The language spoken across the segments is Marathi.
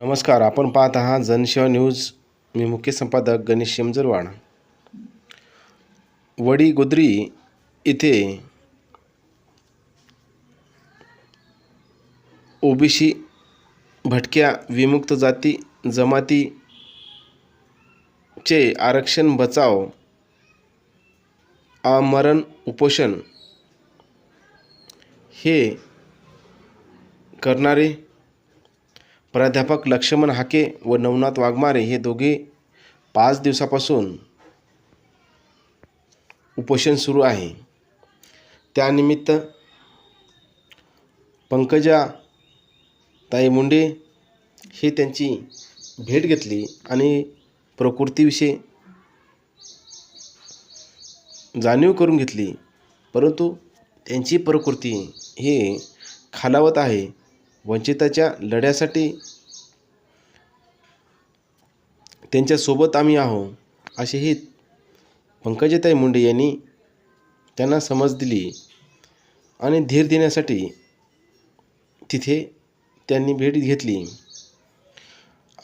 नमस्कार आपण पाहत आहात जनसेवा न्यूज. मी मुख्य संपादक गणेश शेमजरवाड वडी गोद्री इथे ओबीसी भटक्या विमुक्त जाती जमातीचे आरक्षण बचाव आमरण उपोषण हे करणारे प्राध्यापक लक्ष्मण हाके व नवनाथ वाघमारे हे दोघे पाच दिवसापासून उपोषण सुरू आहे. त्यानिमित्त पंकजा ताई मुंडे हे त्यांची भेट घेतली आणि प्रकृतीविषयी जाणीव करून घेतली. परंतु त्यांची प्रकृती हे खालावत आहे. वंचिताच्या लढ्यासाठी त्यांच्यासोबत आम्ही आहो असेही पंकजाताई मुंडे यांनी त्यांना समज दिली आणि धीर देण्यासाठी तिथे त्यांनी भेट घेतली.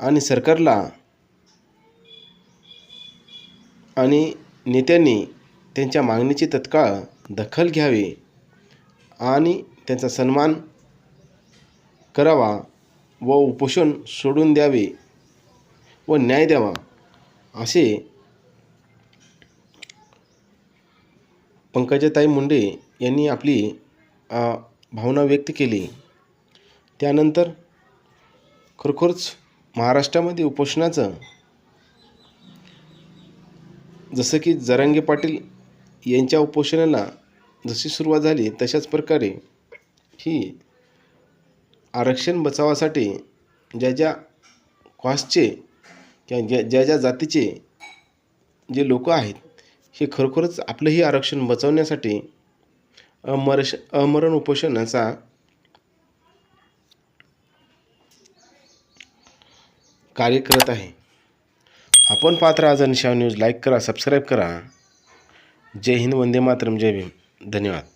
आणि सरकारला आणि नेत्यांनी त्यांच्या मागणीची तत्काळ दखल घ्यावी आणि त्यांचा सन्मान करावा व उपोषण सोडून द्यावे व न्याय द्यावा असे पंकजाताई मुंडे यांनी आपली भावना व्यक्त केली. त्यानंतर खरोखरच महाराष्ट्रामध्ये उपोषणाचं जसं की जरांगे पाटील यांच्या उपोषणाला जशी सुरुवात झाली तशाच प्रकारे ही आरक्षण बचावासाठी ज्या ज्या कास्टचे किंवा ज्या ज्या ज्या जातीचे जे लोक आहेत हे खरोखरच आपलंही आरक्षण बचावण्यासाठी अमरश अमरण उपोषणाचा कार्य करत आहे. आपण पात्र आज निशा न्यूज. लाईक करा सबस्क्राईब करा. जय हिंद वंदे मातरम जय भीम. धन्यवाद.